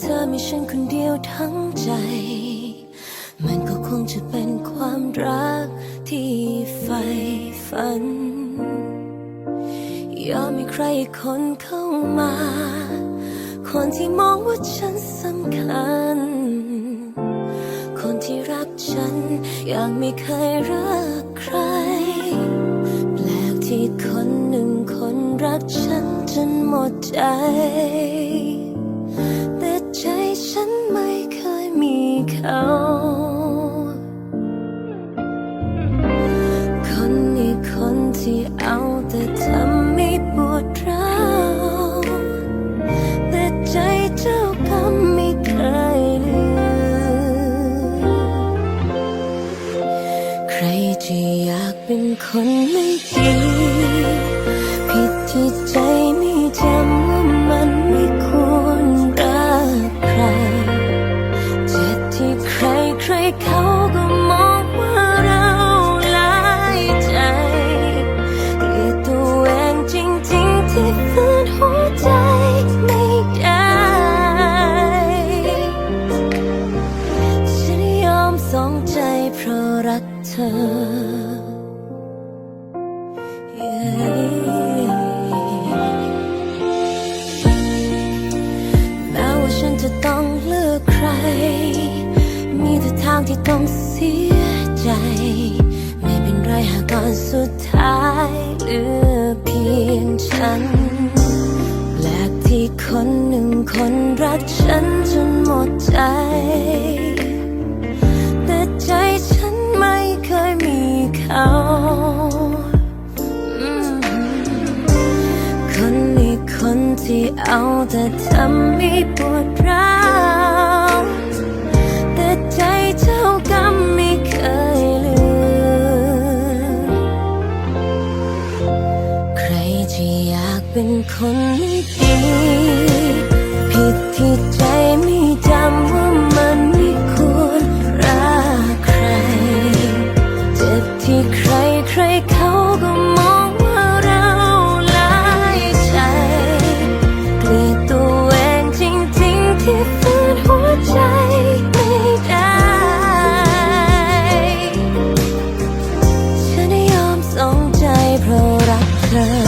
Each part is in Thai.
เธอมีฉันคนเดียวทั้งใจ มันก็คงจะเป็นความรักที่ใฝ่ฝัน ยอมให้ใครคนเข้ามา คนที่มองว่าฉันสำคัญ คนที่รักฉันอย่างไม่เคยรักใคร แปลกที่คนหนึ่งคนรักฉันจนหมดใจ คนไม่ดี ฉันแปลกที่คนหนึ่งคนรักฉันจนหมดใจ แต่ใจฉันไม่เคยมีเขาคนนี้คนที่เอาแต่ทำให้ปวด ที่อยากเป็นคนไม่ดี ผิดที่ใจไม่จำว่ามันไม่ควรรักใคร เจ็บที่ใครใครเขาก็มองว่าเราลายใจเกลียดตัวเองจริงๆที่ฝืนหัวใจไม่ได้ฉันยอมสองใจเพราะรักเธอ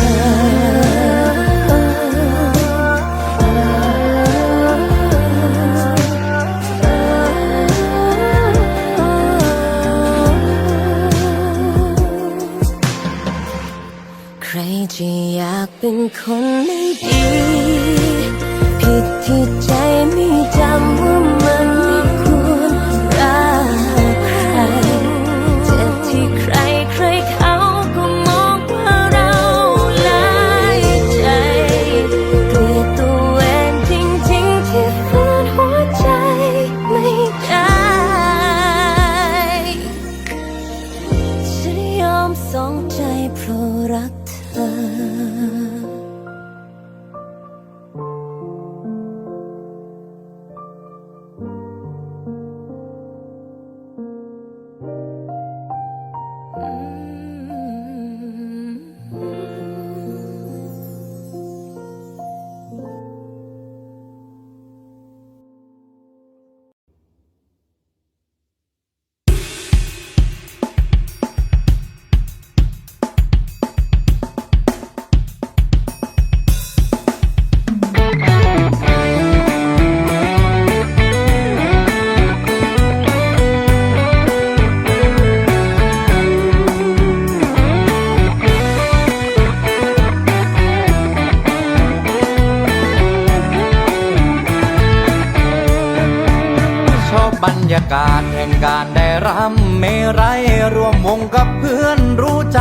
กาศแห่งการได้รำเมไรยรวมวงกับเพื่อนรู้ใจ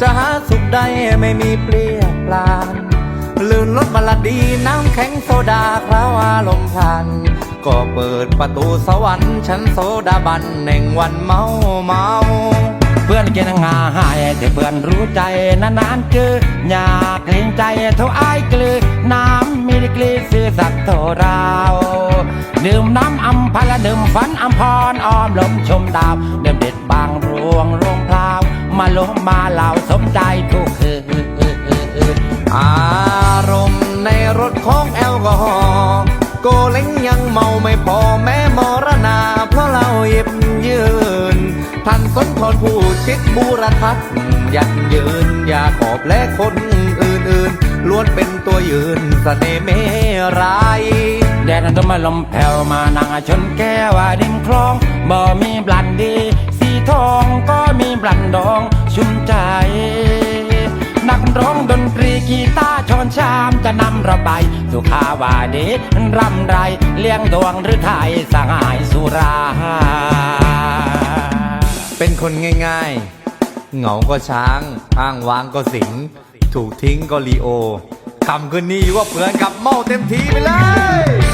จะหาสุขใดไม่มีเปลี่ยนปลานลื่นรถบลาดี น้ำแข็งโซดาคราวอารมณ์พัน ก็เปิดประตูสวรรค์ชั้นโซดาบันแห่งวันเมาเมา เพื่อนกินงาหายแต่เพื่อนรู้ใจนานๆเจออยากเกรงใจเท่าไอายกลือน้ำมีดีกรีซื่อสัตย์เท่าเรา ดื่มน้ำอัมพละดื่มฝันอัมพรอ้อมลมชมดาวดื่มเด็ดบางรวงรวงพราว มาลมมาเหล่าสมใจทุกคืนอารมณ์ในรสของแอลกอฮอล์โกเล้งยังเมาไม่พอแม้มรณา เพราะเราหยิบยืนท่านสนทรผู้ชิดบูรทัศน์ยันยืนอยาขอบและคนอื่นๆ ล้วนเป็นตัวยืนสเสน่ห์เมรายแดดนั้นต้มาลมแผ่วมานั่งชนแก้วดินคลองบ่มีบลันดี สีทองก็มีบลันดองชุ่มใจนักร้องดนตรีกีตาร์ชอนชามจะนำเราไปสุขาวาดีรำไรเลี้ยงดวงหรือไทยสหายสุรา เป็นคนง่ายๆ เหงาก็ช้าง อ้างว้างก็สิง ถูกทิ้งก็ลีโอคำคืนนี้ว่าเพื่อนกับเมาเต็มทีไปเลย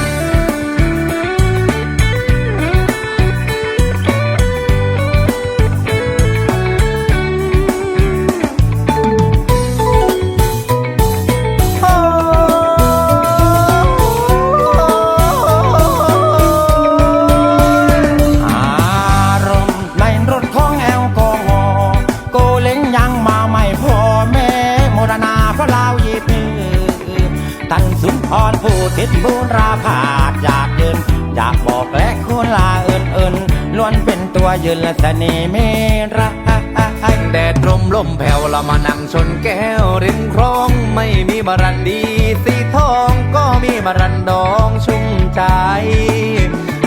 สุนทรผู้ทิศบูราภาคอยากยืนอยากบอกและคุณลาเอินเอินล้วนเป็นตัวยืนและเสน่ห์เมรักแดดลมลมแผ่วเรามานั่งชนแก้วริมคลองไม่มีบารันดีสีทองก็มีบารันดองชุ่มใจ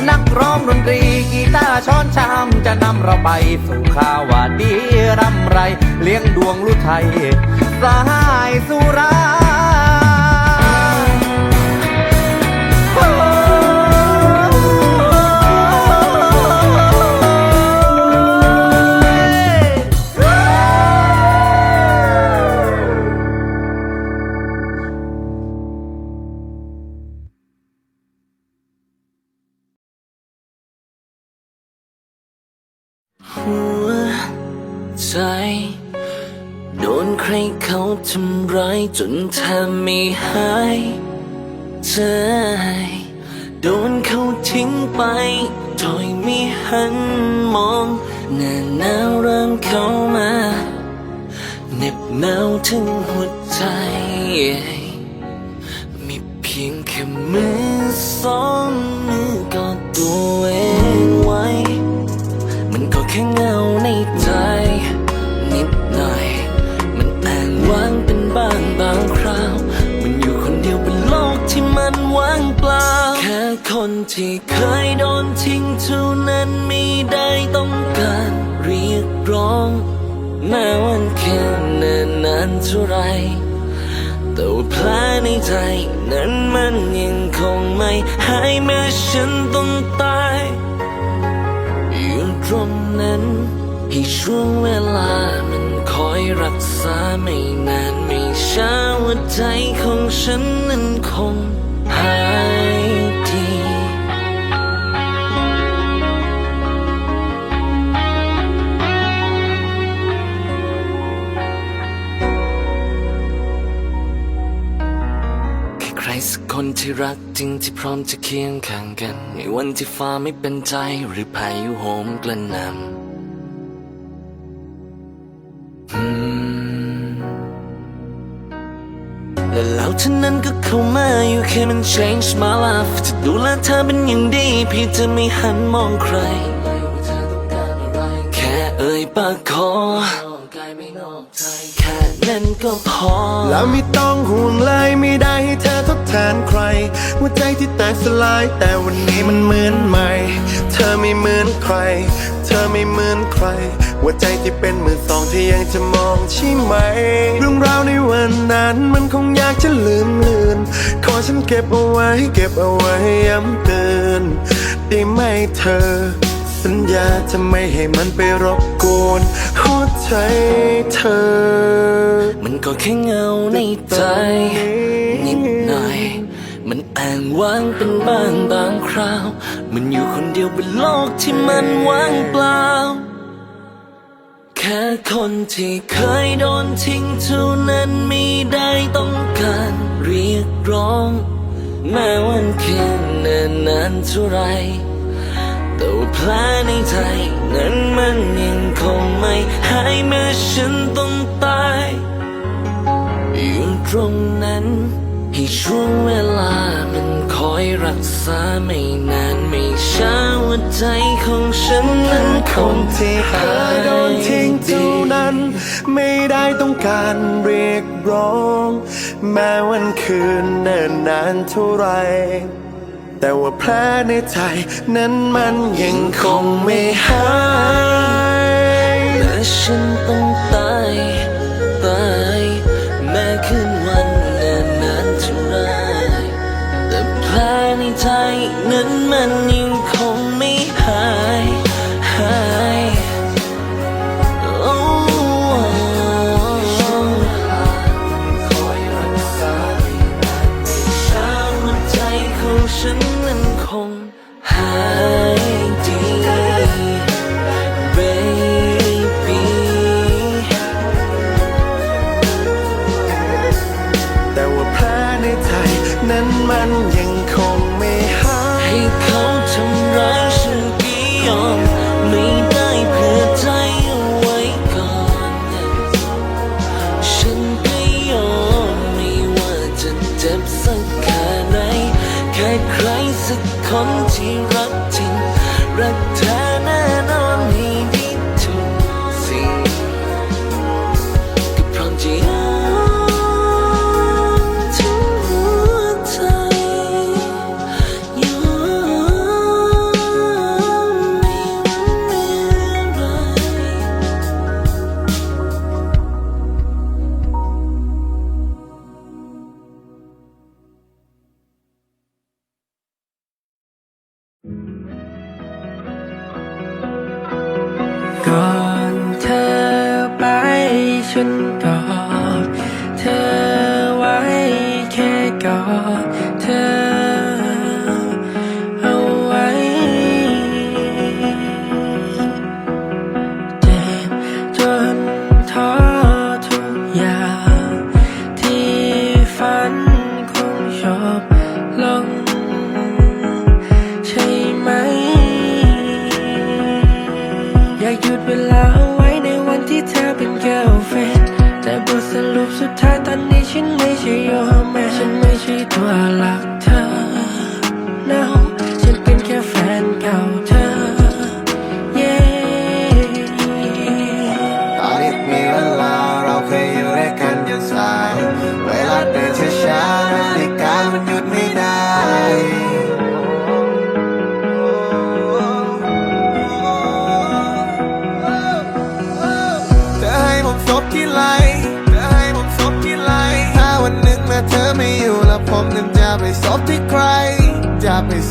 นักร้องดนตรีกีตาร์ช้อนชามจะนำเราไปสู่ข่าวว่าดีร่ำไร เลี้ยงดวงลุไทยสหายสุรา ใจ โดนใครเขาทำร้ายจนแทบไม่หายใจโดนเขาทิ้งไปโดยไม่หันมองหน้าหนาวเริ่มเข้ามาเหน็บหนาวถึงหัวใจ มีเพียงแค่มือสองมือกอดตัวเองไว้ มันก็แค่เงาในใจ ฉันต้องตายอยู่ตรงนั้นให้ช่วงเวลามันคอยรักษาไม่นานไม่ช้าว่าใจของฉันนั้นคงหาย คนที่รักจริงที่พร้อมจะเคียงข้างกัน ในวันที่ฟ้าไม่เป็นใจหรือพายุโหมกระหน่ำและแล้วเท่านั้นก็เข้ามาอยู่แค่มัน change my life จะดูแลเธอเป็นอย่างดีเพี่จะไม่หันมองใคร แค่เอ่ยปากขอแค่นั้นก็พอ แล้วไม่ต้องห่วงเลยไม่ได้ให้เธอทด แทนใครหัวใจที่แตกสลาย แต่วันนี้มันเหมือนใหม่ เธอไม่เหมือนใคร เธอไม่เหมือนใครหัวใจที่เป็นมือสองที่ยังจะมองใช่ไหม เรื่องราวในวันนั้นมันคงอยากจะลืมเลือน ขอฉันเก็บเอาไว้ เก็บเอาไว้ย้ำเตือนได้ไหมเธอ สัญญาจะไม่ให้มันไปรบกวนหัวใจเธอ มันก็แค่เงาในใจนิดหน่อย มันแอ้างว้างเป็นบ้างบางคราว มันอยู่คนเดียวบนโลกที่มันว่างเปล่า แค่คนที่เคยโดนทิ้งเท่านั้นไม่ได้ต้องการเรียกร้อง แม้วันแค่นานนานเท่าไร แต่ว่าแผลในใจนั้นมันยังคงไม่หายแม้ฉันต้องตายอยู่ตรงนั้นให้ช่วงเวลามันคอยรักษาไม่นานไม่ช้าหัวใจของฉันนั้นคงที่หายโดนทิ้งเท่านั้น ไม่ได้ต้องการเรียกร้อง แม้วันคืนเนิ่นนานเท่าไร แต่ว่าแผลในใจนั้นมันยังคงไม่หายและฉันต้องตายตายแม้คืนวันนานนานเท่าไรแต่แผลในใจนั้นมัน